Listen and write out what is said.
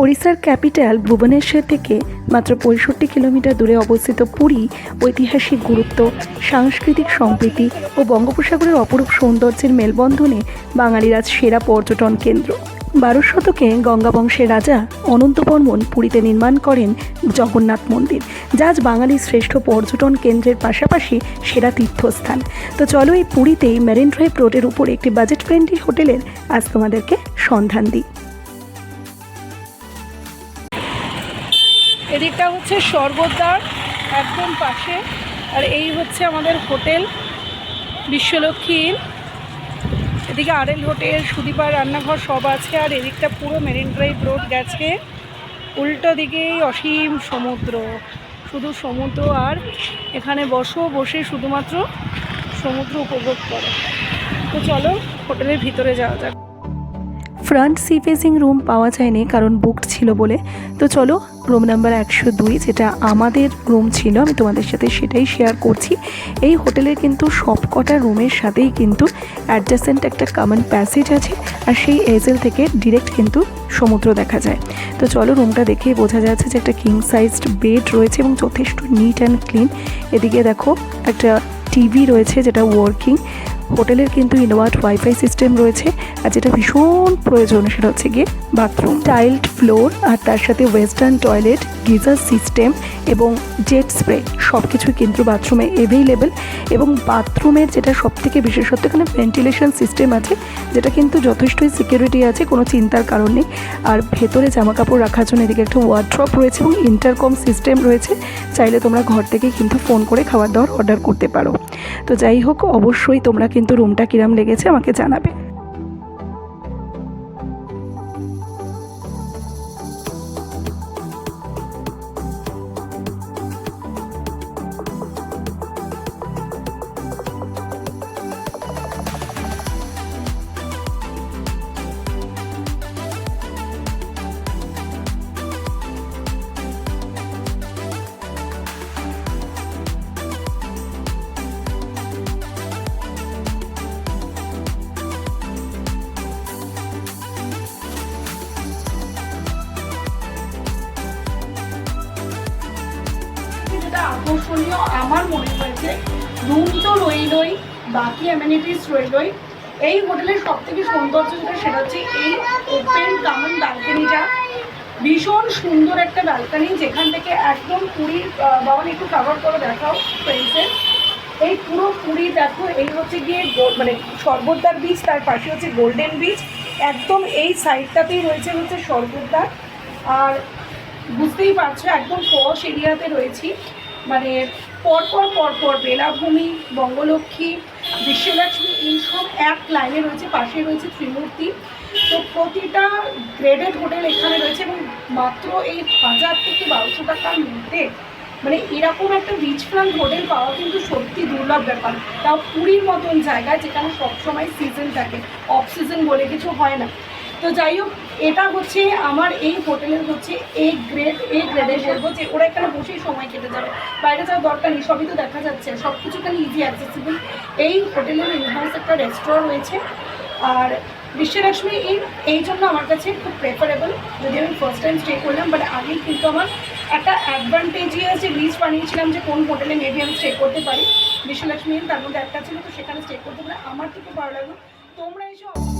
ওড়িশার ক্যাপিটাল ভুবনেশ্বর থেকে মাত্র পঁয়ষট্টি কিলোমিটার দূরে অবস্থিত পুরী, ঐতিহাসিক গুরুত্ব, সাংস্কৃতিক সম্প্রীতি ও বঙ্গোপসাগরের অপরূপ সৌন্দর্যের মেলবন্ধনে বাঙালির আজ সেরা পর্যটন কেন্দ্র। বারো শতকে গঙ্গাবংশের রাজা অনন্তবর্মন পুরীতে নির্মাণ করেন জগন্নাথ মন্দির, যা আজ বাঙালির শ্রেষ্ঠ পর্যটন কেন্দ্রের পাশাপাশি সেরা তীর্থস্থান। তো চলো এই পুরীতেই মেরিন ড্রাইভ রোডের উপর একটি বাজেট ফ্রেন্ডলি হোটেলের আজ তোমাদেরকে সন্ধান দিই। এদিকটা হচ্ছে স্বর্গদ্বার, একদম পাশে। আর এই হচ্ছে আমাদের হোটেল, বিশ্বলক্ষ্মী ইন এদিকে আরএল হোটেল, সুদীপার রান্নাঘর সব আছে, আর এদিকটা পুরো মেরিন ড্রাইভ রোড গেছে। উল্টো দিকেই অসীম সমুদ্র, শুধু সমুদ্র আর এখানে বসো, বসে শুধুমাত্র সমুদ্র উপভোগ করো। তো চলো, হোটেলের ভিতরে যাওয়া যাক। ফ্রন্ট সি ফেসিং রুম পাওয়া যায়নি, কারণ বুকড ছিল বলে। তো চলো রুম নাম্বার একশো দুই, যেটা আমাদের রুম ছিল, আমি তোমাদের সাথে সেটাই শেয়ার করছি। এই হোটেলের কিন্তু সবকটা রুমের সাথেই কিন্তু অ্যাডজাসেন্ট একটা কমন প্যাসেজ আছে, আর সেই এজেল থেকে ডিরেক্ট কিন্তু সমুদ্র দেখা যায়। তো চলো রুমটা দেখেই বোঝা যাচ্ছে যে একটা কিং সাইজড বেড রয়েছে এবং যথেষ্ট নিট অ্যান্ড ক্লিন এদিকে দেখো, একটা টিভি রয়েছে যেটা ওয়ার্কিং হোটেলের কিন্তু ইনওয়ার্ট ওয়াইফাই সিস্টেম রয়েছে আর যেটা ভীষণ প্রয়োজন সেটা হচ্ছে গিয়ে বাথরুম টাইলড ফ্লোর আর তার সাথে ওয়েস্টার্ন টয়লেট গিজার সিস্টেম এবং জেট স্প্রে সব কিছুই কিন্তু বাথরুমে অ্যাভেলেবেল এবং বাথরুমের যেটা সব থেকে বিশেষত্ব এখানে ভেন্টিলেশন সিস্টেম আছে যেটা কিন্তু যথেষ্টই সিকিউরিটি আছে, কোনো চিন্তার কারণ নেই। আর ভেতরে জামা কাপড় রাখার জন্য এদিকে একটা ওয়ার্ড্রপ রয়েছে এবং ইন্টারকম সিস্টেম রয়েছে। চাইলে তোমরা ঘর থেকে কিন্তু ফোন করে খাবার দাবার অর্ডার করতে পারো। তো যাই হোক, অবশ্যই তোমরা কিন্তু রুমটা কিরাম লেগেছে আমাকে জানাবে। যেটা আকর্ষণীয়, আমার মনে হয়েছে রুম তো রইলই, বাকি অ্যামিনিটিস রইলই। এই হোটেলের সব থেকে সৌন্দর্য যেটা, সেটা হচ্ছে এই ওপেন কামন ব্যালকনিটা ভীষণ সুন্দর একটা ব্যালকনি যেখান থেকে একদম পুরীর বাবা একটু কাভার করে দেখাও ফ্রেন্ডসের এই পুরো পুরী দেখো, এই হচ্ছে গিয়ে মানে স্বর্গদ্বার বিচ তার পাশে হচ্ছে গোল্ডেন বিচ একদম এই সাইডটাতেই রয়েছে হচ্ছে স্বর্গদ্বার। আর বুঝতেই পারছ, একদম পশ এরিয়াতে রয়েছি। মানে পরপর পরপর বেলাভূমি, বঙ্গলক্ষ্মী, বিশ্বলক্ষ্মী এইসব এক লাইনে রয়েছে, পাশে রয়েছে ত্রিমূর্তি। তো প্রতিটা গ্রেডেড হোটেল এখানে রয়েছে এবং মাত্র এই হাজার থেকে বারোশো টাকার মধ্যে মানে এরকম একটা রিচ ফ্রন্ট হোটেল পাওয়া কিন্তু সত্যি দুর্লভ ব্যাপার। তাও পুরীর মতন জায়গায় যেখানে সবসময় সিজন থাকে অফ সিজন বলে কিছু হয় না। তো যাই হোক, এটা হচ্ছে আমার এই হোটেলের হচ্ছে এ গ্রেড এ গ্রেডের বলব যে ওরা এখানে বসেই সময় কেটে যাবে। বাইরে যাওয়ার দরকার নেই, সবই তো দেখা যাচ্ছে। সব কিছু এখানে ইজি অ্যাক্সেসিবল এই হোটেলের ইনহাউস একটা রেস্টুরেন্ট রয়েছে। আর বিশ্বলক্ষ্মী ইন এই জন্য আমার কাছে খুব প্রেফারেবল যদি আমি ফার্স্ট টাইম স্টে করলাম বাট আগেই কিন্তু আমার একটা অ্যাডভান্টেজিয়াস যে লিস্ট বানিয়েছিলাম যে কোন হোটেলে মেবি আমি স্টে করতে পারি। বিশ্বলক্ষ্মী ইন তার মধ্যে একটা ছিল, তো সেখানে স্টে করতে পারে। আমার খুব ভালো লাগল। তোমরা এসে।